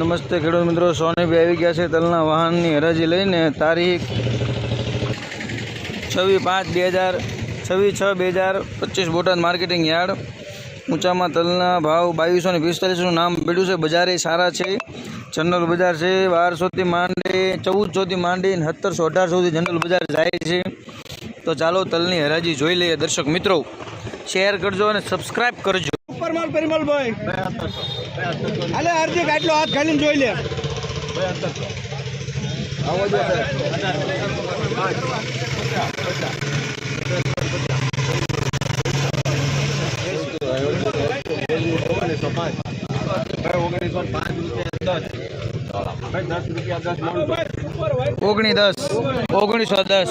નમસ્તે ખેડૂત મિત્રો સોનીભાઈ આવી ગયા છે તલના વાહનની હરાજી લઈને. તારીખ છવ્વીસ પાંચ બે હજાર છવ્વીસ છ બે હજાર પચીસ, બોટાદ માર્કેટિંગ યાર્ડ. ઊંચામાં તલના ભાવ બાવીસો ને પિસ્તાલીસનું નામ પડ્યું છે. બજારે સારા છે. જનરલ બજાર છે. બારસોથી માંડી, ચૌદસોથી માંડી ને સત્તરસો, અઢારસોથી જનરલ બજાર જાય છે. તો ચાલો તલની હરાજી જોઈ લઈએ. દર્શક મિત્રો, શેર કરજો અને સબસ્ક્રાઈબ કરજો. ઉપર માલ પરિમલ ભાઈ. અલે અરજી આટલો હાથ ખાલીને જોઈ લે. ઓગણી દસ ઓગણીસો દસ.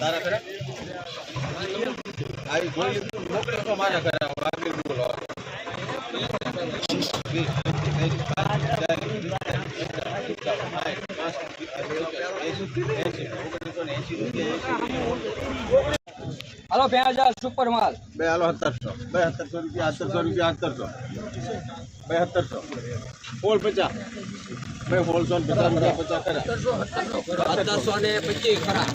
તારા કરે આવી ગોળી મોકલે તો મારા કરે આગળ બોલો. ઓગણીસો ને એસી રૂપિયા હાલો બે હજાર સુપર માલ. બે હાલો સત્તરસો. બે સત્તરસો રૂપિયા સત્તરસો રૂપિયા સત્તરસો. બે સત્તરસો. હોલ પચાસ. બે હોલસો ને પચાસ રૂપિયા પચાસ ખરા સત્તરસો ને પચીસ ખરા.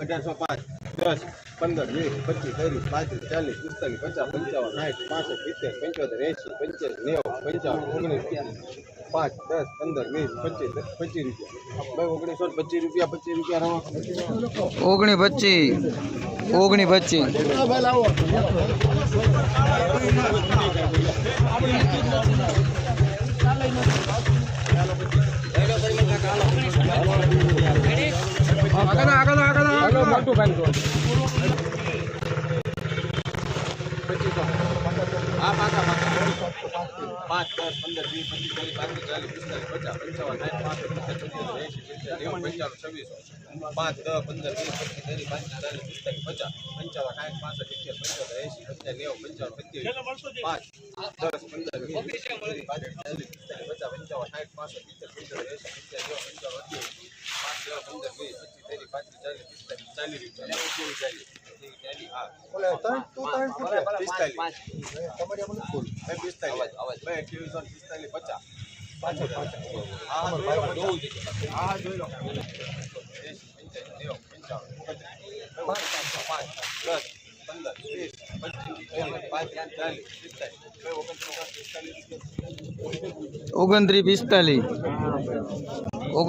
અઢારસો પાંચ દસ પંદર વીસ પચીસ ત્રીસ પાંત્રીસ ચાલીસ પિસ્તાલીસ પચાસ પંચાવન સાઠ પાસઠ સિત્તેર પંચોતેર એસી પંચ્યાસી નેવું પંચાવન ઓગણીસ પાંચ દસ પંદર વીસ પચીસ પચીસ રૂપિયા. ભાઈ ઓગણીસો પચીસ રૂપિયા પચીસ રૂપિયા રવા ઓગણી પચીસ. ઓગણી પચીસ. હા પાકા પાકા પાંચ દસ પંદર વીસ પચીસ ત્રીસ પાંત્રીસ ચાલીસ પિસ્તાલીસ પચાસ પંચાવન સાઠ પાસઠ પંચાવન એંસી પંચાવન પંચાવન છવ્વીસો પાંચ દસ પંદર વીસ પચીસ ત્રીસ પાંત્રીસ ચાલીસ પિસ્તાલીસ પચાસ પંચાવન સાઠ પાસઠ સિત્તેર પંચોતેર એંસી પંચાવન નેવું પંચાવન સત્યાવીસ પાંચ દસ પંદર વીસ પચીસ ત્રીસ પાંત્રીસ ચાલીસ પચાસ પંચાવન સાઠ પાસઠ સિત્તેર પંચોતેર એંસી પંચાવન નેવું પંચાવન અઠ્યાવીસ પાંચ દસ પંદર વીસ પચીસ ત્રીસ પાંત્રીસ ચાલીસ પિસ્તાલીસ ચાલીસ ચાલીસ. ચાલીસ ચાલીસ હા પિસ્તાલીસ. બે પિસ્તાલીસ. બે અઠ્યાવીસો ને પિસ્તાલીસ પચાસ. પાછળ હા જોઈ લો પાંચ દસ પંદર વીસ ઓગણત્રીસ પિસ્તાલીસ.